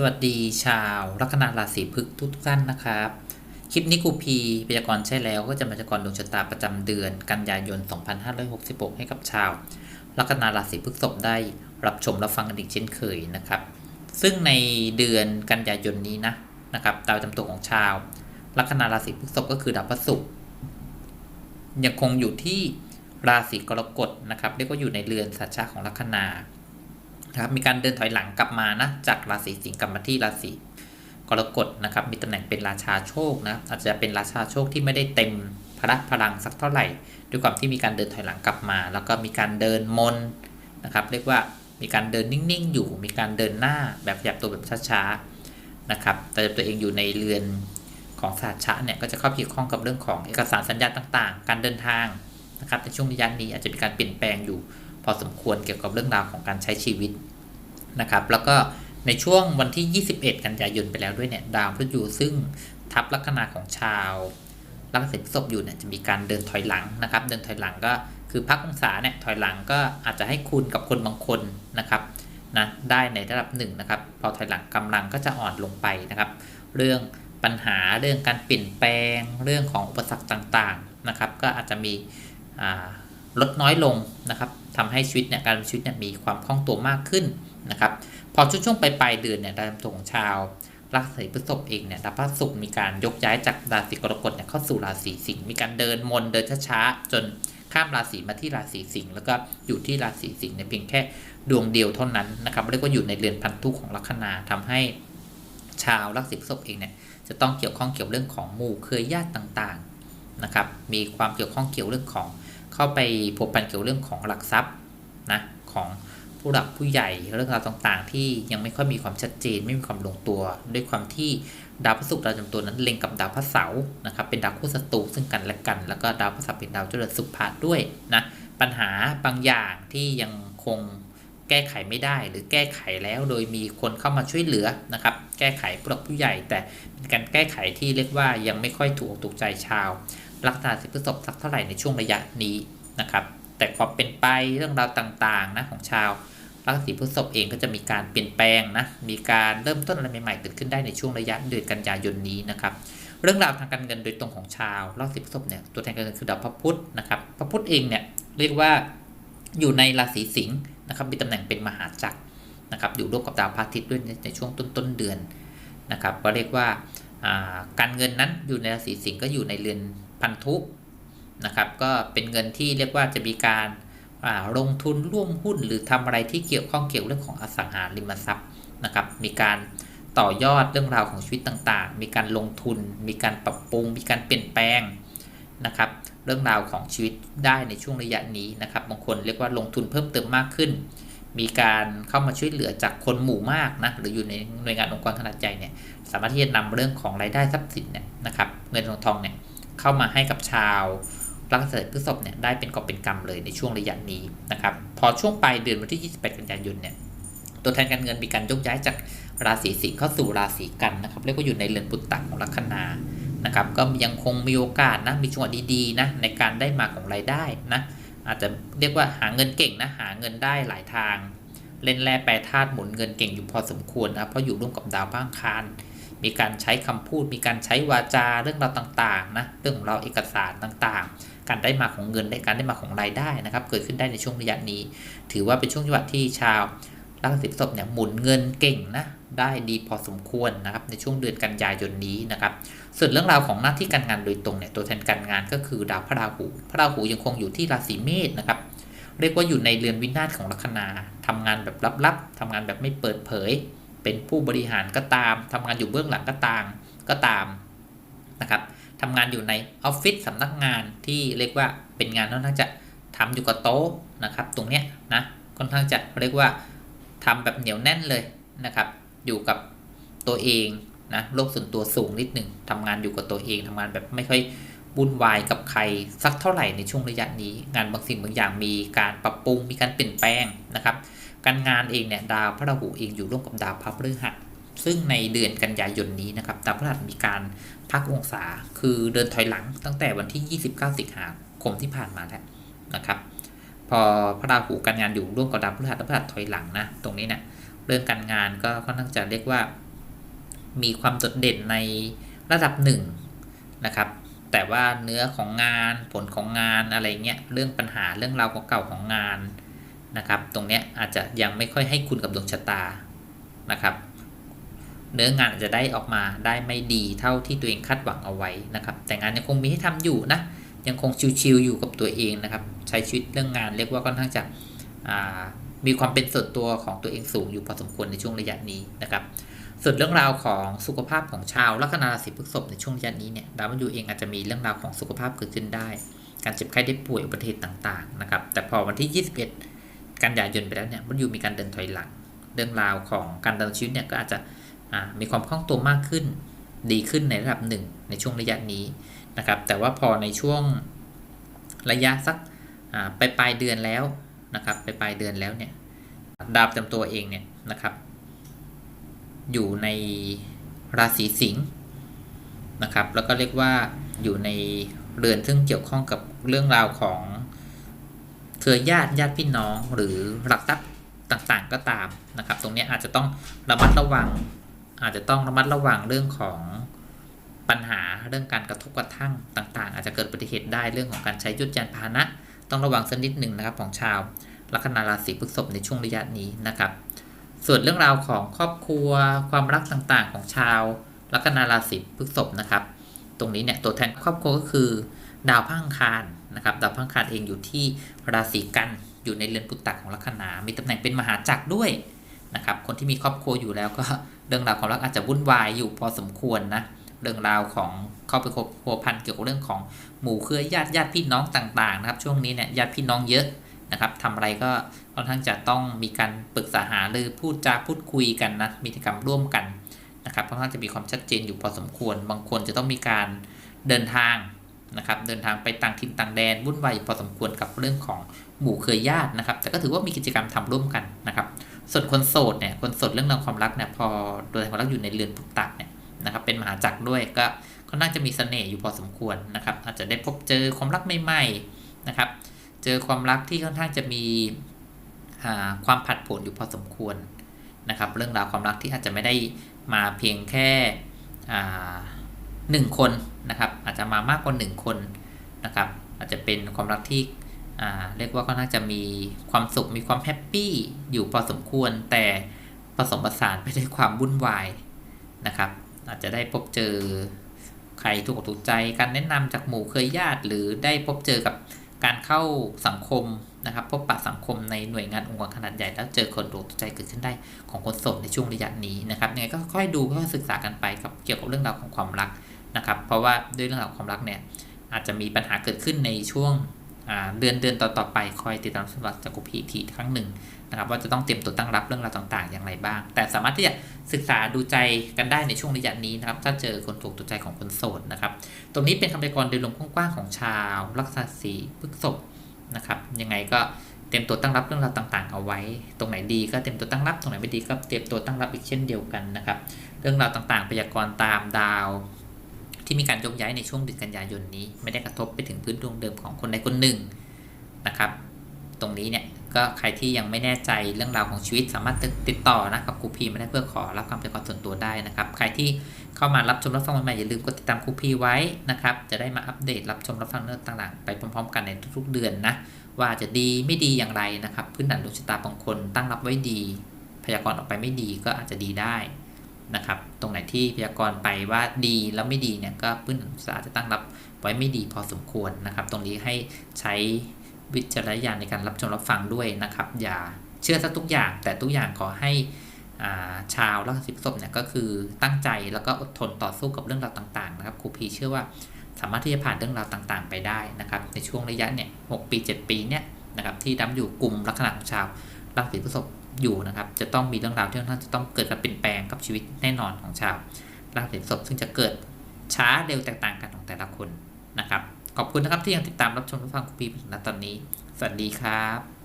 สวัสดีชาวลัคนาราศีพฤษทุกท่านนะครับ คลิปนี้กูพีพยากรณ์ใช่แล้วก็จะมาพยากรณ์ดวงชะตาประจำเดือน กันยายน 2566 ให้กับชาวลัคนาราศีพฤษภได้รับชมรับฟังกันอีกเช่นเคยนะครับ ซึ่งในเดือนกันยายนนี้นะนะครับดาวประจำตัวของชาวลัคนาราศีพฤษภก็คือดาวพระศุกร์ยังคงอยู่ที่ราศีกรกฎนะครับเรียกว่าอยู่ในเรือนสัจจะของลัคนา นะครับมีการเดินถอยหลังกลับมานะจากราศีสิงห์กลับมาที่ราศีกรกฎนะครับมีตำแหน่งเป็นราชาโชคนะอาจจะเป็นราชาโชคที่ไม่ได้เต็มพละพลังสักเท่าไหร่ ด้วยความที่มีการเดินถอยหลังกลับมา แล้วก็มีการเดินมนนะครับเรียกว่ามีการเดินนิ่งๆ อยู่ มีการเดินหน้าแบบขยับตัวแบบช้าๆนะครับแต่ตัวเองอยู่ในเรือนของศาสตร์ชะเนี่ยก็จะเข้าเกี่ยวข้องกับเรื่องของเอกสารสัญญาต่างๆ การเดินทางนะครับในช่วงระยะนี้อาจจะมีการเปลี่ยนแปลงอยู่ อสมควรเกี่ยวกับเรื่องราวของการใช้ชีวิตนะครับ แล้วก็ในช่วงวันที่ 21 กันยายนไปแล้วด้วยเนี่ยดาวพฤหัสซึ่งทับลัคนาของชาวลัคนาพฤษภอยู่เนี่ยจะมีการเดินถอยหลังนะครับ เดินถอยหลังก็คือพักองศาเนี่ยถอยหลังก็อาจจะให้คุณกับคนบางคนนะครับนะได้ในระดับหนึ่งนะครับ พอถอยหลังกำลังก็จะอ่อนลงไปนะครับ เรื่องปัญหาเรื่องการเปลี่ยนแปลงเรื่องของอุปสรรคต่างๆนะครับ ก็อาจจะมีลดน้อยลงนะครับ ทำให้ชีวิตเนี่ยการชีวิตเนี่ยมีความคล่องตัวมากขึ้นนะครับพอช่วงช่วงปลายเดือนเนี่ยดาวตของชาวราศีพฤษภเองเนี่ยดาวพฤหัสมีการยกย้ายจากราศีกรกฎเนี่ยเข้าสู่ราศีสิงห์มีการเดินมนเดินช้าๆจนข้ามราศีมาที่ราศีสิงห์แล้วก็อยู่ที่ราศีสิงห์ในเพียงแค่ดวงเดียวเท่านั้นนะครับเรียกว่าอยู่ในเรือนพันธุของลัคนาทำให้ชาวราศีพฤษภเองเนี่ยจะต้องเกี่ยวข้องเกี่ยวเรื่องของหมู่เคยญาติต่างๆนะครับมีความเกี่ยวข้องเกี่ยวเรื่องของ เข้าไปผูกพันเกี่ยวเรื่องของหลักทรัพย์นะของผู้หลักผู้ใหญ่เรื่องราวต่างๆ ที่ยังไม่ค่อยมีความชัดเจน ไม่มีความลงตัว ด้วยความที่ดาวพฤหัสดาวจำตัวนั้นเล็งกับดาวพระเสาร์นะครับเป็นดาวคู่ศัตรูซึ่งกันและกัน แล้วก็ดาวพระศักเป็นดาวเจริญสุภาพด้วยนะปัญหาบางอย่างที่ยังคงแก้ไขไม่ได้หรือแก้ไขแล้วโดยมีคนเข้ามาช่วยเหลือนะครับ แก้ไขผู้หลักผู้ใหญ่ แต่เป็นการแก้ไขที่เรียกว่ายังไม่ค่อยถูกถูกใจชาว ลัคนาสิพฤษภสักเท่าไหร่ในช่วงระยะนี้นะครับ แต่ความเป็นไปเรื่องราวต่างๆนะของชาวราศีพฤษภเองก็จะมีการเปลี่ยนแปลงนะ มีการเริ่มต้นอะไรใหม่ๆเกิดขึ้นได้ในช่วงระยะเดือนกันยายนนี้นะครับ เรื่องราวทางการเงินโดยตรงของชาวราศีพฤษภเนี่ย ตัวแทนการเงินคือดาวพระพุธนะครับ พระพุธเองเนี่ยเรียกว่าอยู่ในราศีสิงห์นะครับ มีตำแหน่งเป็นมหาจักรนะครับ อยู่ร่วมกับดาวพระอาทิตย์ด้วยในช่วงต้นต้นเดือนนะครับ ก็เรียกว่าการเงินนั้นอยู่ในราศีสิงห์ก็อยู่ในเรือน พันธุนะครับก็เป็นเงินที่เรียกว่าจะมีการลงทุนร่วมหุ้น หรือทำอะไรที่เกี่ยวข้องเกี่ยวเรื่องของอสังหาริมทรัพย์นะครับ มีการต่อยอดเรื่องราวของชีวิตต่างๆ มีการลงทุน มีการปรับปรุง มีการเปลี่ยนแปลงนะครับ เรื่องราวของชีวิตได้ในช่วงระยะนี้นะครับ บางคนเรียกว่าลงทุนเพิ่มเติมมากขึ้น มีการเข้ามาช่วยเหลือจากคนหมู่มากนะ หรืออยู่ในหน่วยงานองค์กรขนาดใหญ่เนี่ย สามารถที่จะนำเรื่องของรายได้ทรัพย์สินเนี่ยนะครับ เงินทองทองเนี่ย เข้ามาให้กับชาวลัคนาพฤษภเนี่ยได้เป็นกอบเป็นกรรมเลยในช่วงระยะนี้นะครับพอช่วงปลายเดือนวันที่ 28 กันยายนเนี่ยตัวแทนการเงินมีการยกย้ายจากราศีสิงห์เข้าสู่ราศีกันนะครับเรียกว่าอยู่ในเรือนปุตตะของลัคนานะครับก็ยังคงมีโอกาสนะมีจังหวะดีๆนะในการได้มาของรายได้นะอาจจะเรียกว่าหาเงินเก่งนะหาเงินได้หลายทาง เล่นแร่แปรธาตุหมุนเงินเก่งอยู่พอสมควรนะเพราะอยู่ร่วมกับดาวบ้างคาร มีการใช้คำพูด มีการใช้วาจาเรื่องราวต่างๆนะเรื่องของเราเอกสารต่างๆ การได้มาของเงินได้การได้มาของรายได้นะครับ เกิดขึ้นได้ในช่วงระยะนี้ ถือว่าเป็นช่วงจังหวะที่ชาวราศีพฤษภเนี่ยหมุนเงินเก่งนะได้ดีพอสมควรนะครับในช่วงเดือนกันยายนนี้นะครับส่วนเรื่องราวของหน้าที่การงานโดยตรงเนี่ยตัวแทนการงานก็คือดาวพระราหู พระราหูยังคงอยู่ที่ราศีเมษนะครับเรียกว่าอยู่ในเรือนวินาศของลัคนาทำงานแบบลับๆทำงานแบบไม่เปิดเผย เป็นผู้บริหารก็ตามทำงานอยู่เบื้องหลังก็ตามก็ตามนะครับทำงานอยู่ในออฟฟิศสำนักงานที่เรียกว่าเป็นงานค่อนข้างจะทำอยู่กับโต๊ะนะครับ ตรงเนี้ยนะค่อนข้างจะเรียกว่าทำแบบเหนียวแน่นเลยนะครับ อยู่กับตัวเองนะโลกส่วนตัวสูงนิดหนึ่งทำงานอยู่กับตัวเองทำงานแบบไม่ค่อยวุ่นวายกับใครสักเท่าไหร่ในช่วงระยะนี้ งานบางสิ่งบางอย่างมีการปรับปรุงมีการเปลี่ยนแปลงนะครับ การงานเองเนี่ยดาวพระราหูเองอยู่ร่วมกับดาวพระพฤหัสซึ่งในเดือนกันยายนนี้นะครับดาวพฤหัสมีการพักองศาคือเดินถอยหลังตั้งแต่วันที่ 29 สิงหาคมที่ผ่านมาแล้วนะครับ พอพระราหูการงานอยู่ร่วมกับดาวพฤหัสดาวพฤหัสถอยหลังนะตรงนี้เนะี่ยเรื่องการงานก็ค่อนข้างจะเรียกว่า มีความโดดเด่นในระดับหนึ่งนะครับแต่ว่าเนื้อของงานผลของงานอะไรเงี้ยเรื่องปัญหาเรื่องราวเก่าๆของงาน นะครับ ตรงเนี้ยอาจจะยังไม่ค่อยให้คุณกับดวงชะตานะครับ เนื้องานอาจจะได้ออกมาได้ไม่ดีเท่าที่ตัวเองคาดหวังเอาไว้นะครับ แต่งานยังคงมีให้ทำอยู่นะ ยังคงชิวๆอยู่กับตัวเองนะครับ ใช้ชีวิตเรื่องงานเรียกว่าค่อนข้างจะมีความเป็นส่วนตัวของตัวเองสูงอยู่พอสมควรในช่วงระยะนี้นะครับ ส่วนเรื่องราวของสุขภาพของชาวลัคนาราศีพฤษภในช่วงระยะนี้เนี่ยดาวมันยูเองอาจจะมีเรื่องราวของสุขภาพเกิดขึ้นได้ การเจ็บไข้ได้ป่วยอุบัติเหตุต่างๆนะครับ แต่พอวันที่ 21 กันยายนไปแล้วเนี่ยมันอยู่มีการเดินถอยหลัง เรื่องราวของการดำเนินชีวิตเนี่ยก็อาจจะมีความคล่องตัวมากขึ้น ดีขึ้นในระดับหนึ่งในช่วงระยะนี้นะครับ แต่ว่าพอในช่วงระยะสักปลายปลายเดือนแล้วนะครับไปปลายเดือนแล้วเนี่ยดาวจำตัวเองเนี่ยนะครับ อยู่ในราศีสิงห์นะครับ แล้วก็เรียกว่าอยู่ในเรือนซึ่งเกี่ยวข้องกับเรื่องราวของ เครือญาติญาติพี่น้องหรือหลักทรัพย์ต่างๆก็ตามนะครับ ตรงนี้อาจจะต้องระมัดระวัง อาจจะต้องระมัดระวังเรื่องของปัญหาเรื่องการกระทบกระทั่งต่างๆ อาจจะเกิดอุบัติเหตุได้เรื่องของการใช้ยุทธยานพาหนะ ต้องระวังสักนิดหนึ่งนะครับของชาวลัคนาราศีพฤษภในช่วงระยะนี้นะครับ ส่วนเรื่องราวของครอบครัวความรักต่างๆ ของชาวลัคนาราศีพฤษภนะครับ ตรงนี้เนี่ยตัวแทนครอบครัวก็คือ ดาวพังคารนะครับดาวพังคารเองอยู่ที่ราศีกันอยู่ในเรือนปุตตะของลัคนา มีตำแหน่งเป็นมหาจักรด้วยนะครับคนที่มีครอบครัวอยู่แล้วก็เรื่องราวความรักอาจจะวุ่นวายอยู่พอสมควรนะเรื่องราวของเข้าไปพัวพันเกี่ยวกับเรื่องของหมู่เครือญาติญาติพี่น้องต่างๆนะครับช่วงนี้เนี่ยญาติพี่น้องเยอะนะครับทำอะไรก็ค่อนข้างจะต้องมีการปรึกษาหาหรือพูดจาพูดคุยกันนะมีกิจกรรมร่วมกันนะครับค่อนข้างจะมีความชัดเจนอยู่พอสมควร บางคนจะต้องมีการเดินทาง นะครับเดินทางไปต่างถิ่นต่างแดนวุ่นวายพอสมควรกับเรื่องของหมู่เครือญาตินะครับ แต่ก็ถือว่ามีกิจกรรมทำร่วมกันนะครับ ส่วนคนโสดเนี่ยคนโสดเรื่องราวความรักเนี่ยพอโดยความรักอยู่ในเรือนปุตตะเนี่ยนะครับเป็นมหาจักรด้วยก็ค่อนข้าจะมีเสน่ห์อยู่พอสมควรนะครับ อาจจะได้พบเจอความรักใหม่ๆนะครับ เจอความรักที่ค่อนข้างจะมีความผัดผลอยู่พอสมควรนะครับ เรื่องราวความรักที่อาจจะไม่ได้มาเพียงแค่หนึ่งคนนะครับ จจะมามากกว่าหนึ่งคนนะครับ อาจจะเป็นความรักที่เรียกว่าค่อนข้างจะมีความสุขมีความแฮปปี้อยู่พอสมควร แต่ผสมผสานไปด้วยความวุ่นวายนะครับ อาจจะได้พบเจอใครถูกอกถูกใจการแนะนำจากหมู่เคยญาติ หรือได้พบเจอกับการเข้าสังคมนะครับ พบปะสังคมในหน่วยงานองค์กรขนาดใหญ่แล้วเจอคนถูกใจเกิดขึ้นได้ของคนโสดในช่วงระยะนี้นะครับยังไงก็ค่อยดูค่อยศึกษากันไปกับเกี่ยวกับเรื่องราวของความรัก นะครับ เพราะว่าด้วยเรื่องราวของความรักเนี่ยอาจจะมีปัญหาเกิดขึ้นในช่วงเดือนเดือนต่อๆไปคอยติดตามสำหรับจากกุพีทีครั้งหนึ่งนะครับว่าจะต้องเตรียมตัวตั้งรับเรื่องราวต่างๆ อย่างไรบ้าง แต่สามารถที่จะศึกษาดูใจกันได้ในช่วงระยะนี้นะครับ ถ้าเจอคนถูกตัวใจของคนโสดนะครับ ตรงนี้เป็นคำพยากรณ์โดยรวมกว้างๆของชาวลักษณะสีพฤกษบนะครับยังไงก็เตรียมตัวตั้งรับเรื่องราวต่าง ๆ เอาไว้ ตรงไหนดีก็เตรียมตัวตั้งรับ ตรงไหนไม่ดีก็เตรียมตัวตั้งรับอีกเช่นเดียวกันนะครับ เรื่องราวต่างๆพยากรณ์ตามดาว ที่มีการยกย้ายในช่วงเดือนกันยายนนี้ ไม่ได้กระทบไปถึงพื้นดวงเดิมของคนใดคนหนึ่งนะครับ ตรงนี้เนี่ยก็ใครที่ยังไม่แน่ใจเรื่องราวของชีวิตสามารถติดต่อนะกับครูพีไม่ได้เพื่อขอรับความเป็นความส่วนตัวได้นะครับ ใครที่เข้ามารับชมรับฟังใหม่ๆอย่าลืมกดติดตามครูพีไว้นะครับ จะได้มาอัปเดตรับชมรับฟังเรื่องต่างๆ ไปพร้อมๆ กันในทุกๆเดือนนะว่าจะดีไม่ดีอย่างไรนะครับ พื้นฐานดวงชะตาบางคนตั้งรับไว้ดี พยากรณ์ออกไปไม่ดีก็อาจจะดีได้ นะครับ ตรงไหนที่พยากรณ์ไปว่าดีแล้วไม่ดีเนี่ยก็พื้นฐานดวงชะตาจะตั้งรับไว้ไม่ดีพอสมควรนะครับ ตรงนี้ให้ใช้วิจารณญาณในการรับชมรับฟังด้วยนะครับ อย่าเชื่อซะทุกอย่างแต่ทุกอย่างขอให้ชาวรักสิบศพเนี่ยก็คือตั้งใจแล้วก็อดทนต่อสู้กับเรื่องราวต่างๆนะครับครูพีเชื่อว่าสามารถที่จะผ่านเรื่องราวต่างๆ ไปได้นะครับ ในช่วงระยะเนี่ยหปี 7 ปีเนี่ยนะครับที่ดำอยู่กลุ่มลักษณะของชาวราศีพฤษภ อยู่นะครับ จะต้องมีเรื่องราวที่ท่านจะต้องเกิดการเปลี่ยนแปลงกับชีวิตแน่นอนของชาวราศีพฤษภซึ่งจะเกิดช้าเร็วแตกต่างกันของแต่ละคนนะครับ ขอบคุณนะครับที่ยังติดตามรับชมรับฟังคุปปี้ถึงตอนนี้ สวัสดีครับ